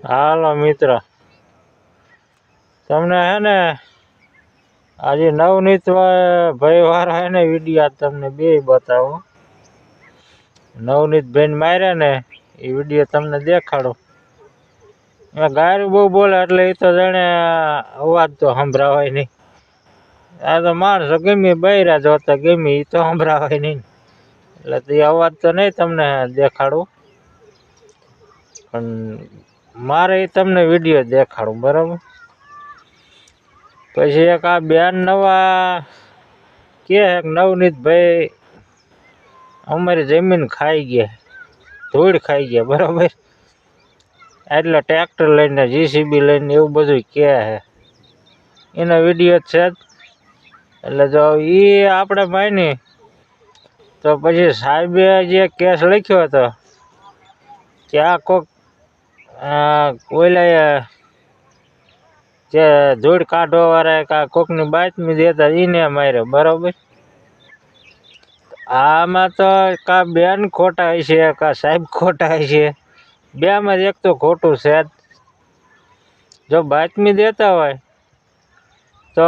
હાલો, મિત્ર. તમને હે ને, આજે નવનીત વા- ભાઈ વાળા હે ને વીડિયો તમને બે બતાવો. નવનીત બેન માર્યા ને, એ વીડિયો તમને દેખાડો. એમાં ગાયરું બહુ બોલે એટલે એ તો જાણે અવાજ તો સંભળાવાય નહીં. આ તો માણસો ગમે બૈરા જોતા ગમે એ તો સંભળાવાય નહીં. એટલે એ અવાજ તો નહીં તમને દેખાડો. પણ મારે તમને વીડિયો દેખાડું, બરાબર? પછી એક આ બેન નવા કે નવનીતભાઈ, અમારી જમીન ખાઈ ગયા, ધૂળ ખાઈ ગયા, બરાબર? એટલે ટ્રેક્ટર લઈને જીસીબી લઈને એવું બધું કહે છે એનો વીડિયો છે જ. એટલે જો એ આપણે માની તો પછી સાહેબે જે કેસ લખ્યો હતો, કે આ કોક ઓલા જે ધૂળ કાઢવા વાળા કા કોકની બાતમી દેતા એને માર્યો, બરોબર? આમાં તો કા બેન ખોટા હશે, કા સાહેબ ખોટા હશે? બેમાં એક તો ખોટું છે જો. બાતમી દેતા હોય, તો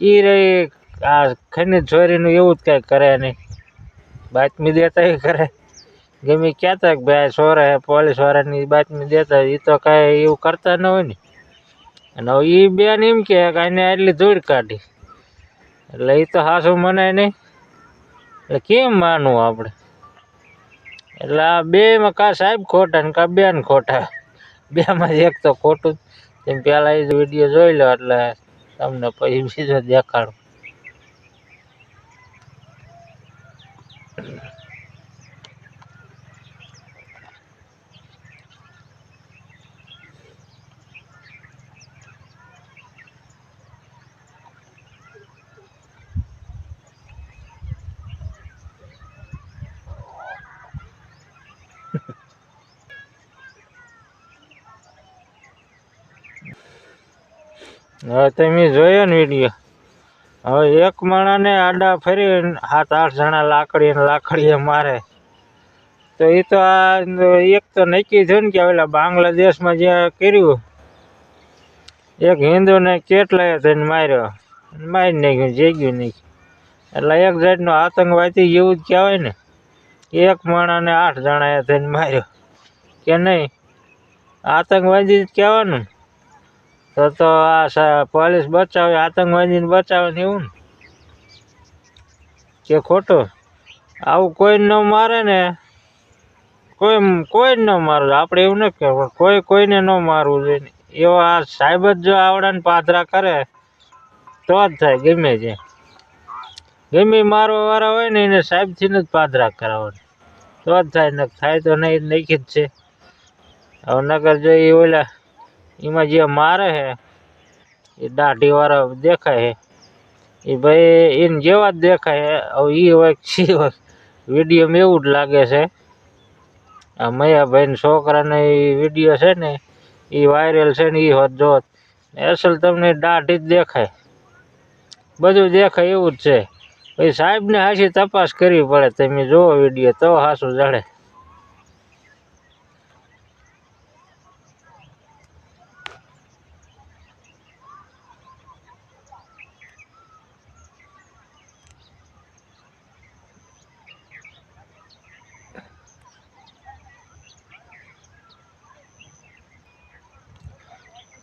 એ રહી, આ ખનીજ છોરીનું એવું જ કાંઈ કરે નહીં. બાતમી દેતા એ કરે. ગમે કહેતા કે ભાઈ સોરે પોલીસ વાળાની બાતમી દેતા એ તો કાંઈ એવું કરતા ન હોય ને. અને એ બેન એમ કે આને આટલી ધૂળ કાઢી. એટલે એ તો હાસું મનાય નહીં. એટલે કેમ માનવું આપણે? એટલે આ બેમાં કા સાહેબ ખોટા ને કાં બેન ખોટા. બેમાં એક તો ખોટું. તેમ પહેલાં એ વીડિયો જોઈ લો એટલે તમને પછી બીજો દેખાડું. હવે તમે જોયો ને વીડિયો હવે એક માણાને આડા ફરી સાત આઠ જણા લાકડી લાકડીએ મારે. તો એ તો આ એક તો નક્કી થયું ને કે પેલા બાંગ્લાદેશમાં જે કર્યું, એક હિન્દુને કેટલાય થઈને માર્યો. મારી નાખ્યું, જેગ્યું નહીં એટલે એક જાતનો આતંકવાદી જેવું જ કહેવાય ને, એક માણાને આઠ જણાએ થઈને માર્યો. કે નહીં? આતંકવાદી જ કહેવાનું. તો તો આ પોલીસ બચાવે, આતંકવાદીને બચાવે ને એવું ને. કે ખોટું. આવું કોઈ ન મારે ને, કોઈ કોઈ ન મારું. આપણે એવું નથી કહેવું કોઈ, કોઈને ન મારવું જોઈએ. એવો આ સાહેબ જ જો આવડાને પાથરા કરે, તો જ થાય, ગમે છે. ગમે મારવા વાળા હોય ને, એને સાહેબથી જ પાથરા કરાવવાની. તો જ થાય ને થાય તો નહીં નક્કી જ છે. હવે નગર જો એ ઓલા એમાં જે મારે છે એ દાઢી વાળા દેખાય છે એ ભાઈ એને જેવા જ દેખાય હવે એ હોય સી હોય. વિડીયોમાં એવું જ લાગે છે. આ મયાભાઈ છોકરાને એ વીડિયો છે ને એ વાયરલ છે ને એ હોત જોત. અસલ તમને દાઢી જ દેખાય. બધું દેખાય એવું જ છે. પછી સાહેબને હાસી તપાસ કરવી પડે. તમે જુઓ વીડિયો તો હાસું જડે.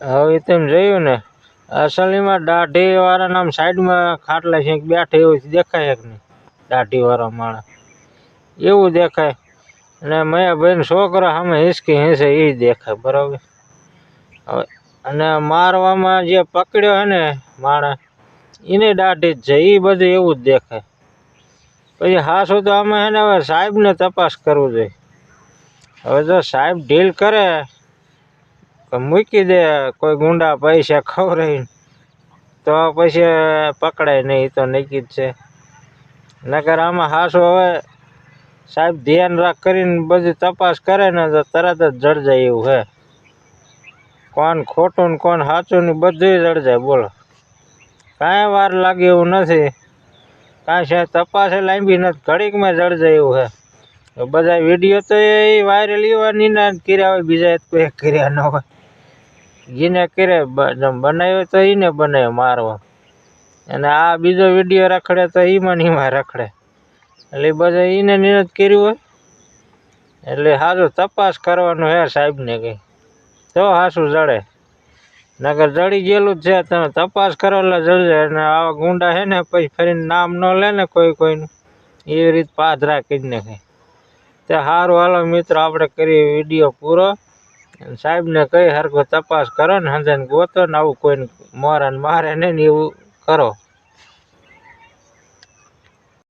હવે તેમ જોયું ને, અસલીમાં દાઢી વાળા નામ સાઈડમાં ખાટલા છે બેઠા એવું દેખાય કે નહીં. દાઢી વાળા માણસ. એવું દેખાય. અને મયાભાઈ છોકરા સામે હિંચકી હિંસે એ દેખાય, બરાબર? હવે, અને મારવામાં જે પકડ્યો હે ને માણસ એને દાઢી જ છે એ બધું એવું જ દેખાય. પછી હાસું તો અમે હે ને હવે સાહેબને તપાસ કરવું જોઈએ. હવે જો સાહેબ ઢીલ કરે તો મૂકી દે, કોઈ ગુંડા પૈસા ખવડાવીને. તો પછી પકડાય નહીં તો નક્કી જ છે. નકર આમાં હાસો હવે સાહેબ ધ્યાન રાખ કરીને બધી તપાસ કરે ને તો તરત જ જડજાય એવું હે. કોણ ખોટું ને કોણ સાચું ને બધું જડ જાય બોલો. કાંઈ વાર લાગે એવું નથી. કાંઈ સાહેબ તપાસે લાંબી નથી, ઘડીકમાં જડજાય એવું હે. બધા વીડિયો તો એ વાયરલ એવા ના કર્યા હોય, બીજા કોઈ કર્યા ન હોય. જેને કરે બનાવ્યો તો એને બનાવ્યો મારવા. અને આ બીજો વીડિયો રખડે તો એમાં એમાં રખડે. એટલે બધા એને એને કર્યું હોય. એટલે સારું તપાસ કરવાનું હે સાહેબને કંઈ. તો હાસું જડે. નગર જડી ગયેલું જ છે, તમે તપાસ કરો એટલે અને આવા ગુંડા છે ને, પછી ફરીને નામ ન લે ને કોઈ કોઈનું. એવી રીત પાધરા કરી નાખે તે સારું હાલો મિત્રો, આપણે કરીએ વીડિયો પૂરો. સાહેબને કઈ હરખો તપાસ કરો ને હંધાને ગોતો ને આવું કોઈને મોરા ને મારે નહીં ને એવું કરો.